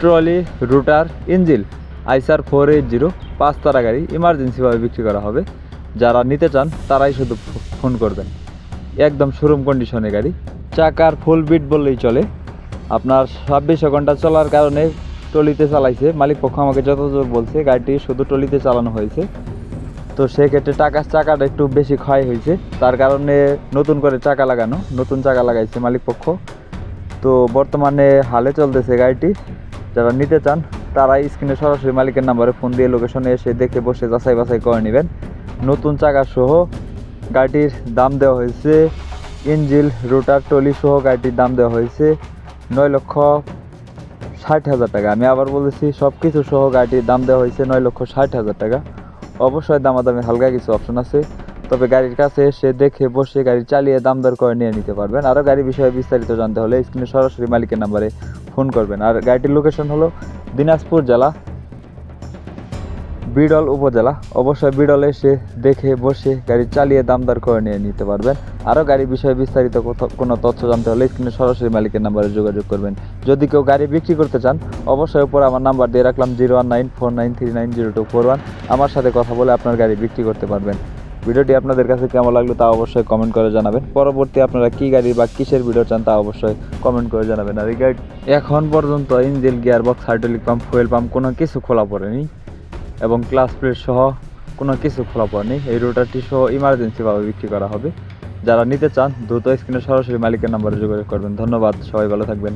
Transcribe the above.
Trolley, rotor, ইঞ্জিল আইসার four eight zero, পাঁচ তারা গাড়ি ইমার্জেন্সিভাবে বিক্রি করা হবে। যারা নিতে চান, তারাই শুধু ফোন করবেন। একদম শোরুম কন্ডিশনে গাড়ি। চাকার ফুল বিট বললেই চলে। আপনার ছাব্বিশশো ঘণ্টা চলার কারণে টলিতে চালাইছে। মালিক পক্ষ আমাকে যতদূর বলছে, গাড়িটি শুধু টলিতে চালানো হয়েছে। তো সেক্ষেত্রে টাকার চাকাটা একটু বেশি ক্ষয় হয়েছে। তার কারণে নতুন করে চাকা লাগানো, নতুন চাকা লাগাইছে মালিক পক্ষ। তো বর্তমানে হালে চলতেছে গাড়িটি। যারা নিতে চান, তারাই স্ক্রিনে সরাসরি মালিকের নাম্বারে ফোন দিয়ে লোকেশনে এসে দেখে বসে যাচাই বাছাই করে নেবেন। নতুন চাকা সহ গাড়িটির দাম দেওয়া হয়েছে ইঞ্জিল রোটার টলি সহ গাড়িটির দাম দেওয়া হয়েছে নয় লক্ষ ষাট হাজার টাকা। আমি আবার বলেছি সব কিছু সহ গাড়িটির দাম দেওয়া হয়েছে নয় লক্ষ ষাট হাজার টাকা। অবশ্যই দামাদামি হালকা কিছু অপশন আছে। তবে গাড়ির কাছে এসে দেখে বসে গাড়ি চালিয়ে দাম দর করে নিয়ে নিতে পারবেন। আরও গাড়ি বিষয়ে বিস্তারিত জানতে হলে স্ক্রিনে সরাসরি মালিকের নাম্বারে ফোন করবেন। আর গাড়িটির লোকেশন হলো দিনাজপুর জেলা, বিডল উপজেলা। অবশ্যই বিডলে এসে দেখে বসে গাড়ি চালিয়ে দামদার করে নিয়ে নিতে পারবেন। আরও গাড়ি বিষয়ে বিস্তারিত কোনো তথ্য জানতে হলে স্ক্রিনে সরাসরি মালিকের নাম্বারে যোগাযোগ করবেন। যদি কেউ গাড়ি বিক্রি করতে চান, অবশ্যই উপরে আমার নাম্বার দিয়ে রাখলাম zero one nine four nine three nine zero two four one. আমার সাথে কথা বলে আপনার গাড়ি বিক্রি করতে পারবেন। ভিডিওটি আপনাদের কাছে কেমন লাগল তা অবশ্যই কমেন্ট করে জানাবেন। পরবর্তী আপনারা কী গাড়ি বা কিসের ভিডিও চান তা অবশ্যই কমেন্ট করে জানাবেন। আর এই গাড়ি এখন পর্যন্ত engine gear box hydraulic pump fuel pump কোনো কিছু খোলা পড়েনি এবং ক্লাস প্লেট সহ কোনো কিছু খোলা পড়েনি। এই রোটারটি সহ ইমার্জেন্সিভাবে বিক্রি করা হবে। যারা নিতে চান, দ্রুত স্ক্রিনে সরাসরি মালিকের নাম্বারে যোগাযোগ করবেন। ধন্যবাদ, সবাই ভালো থাকবেন।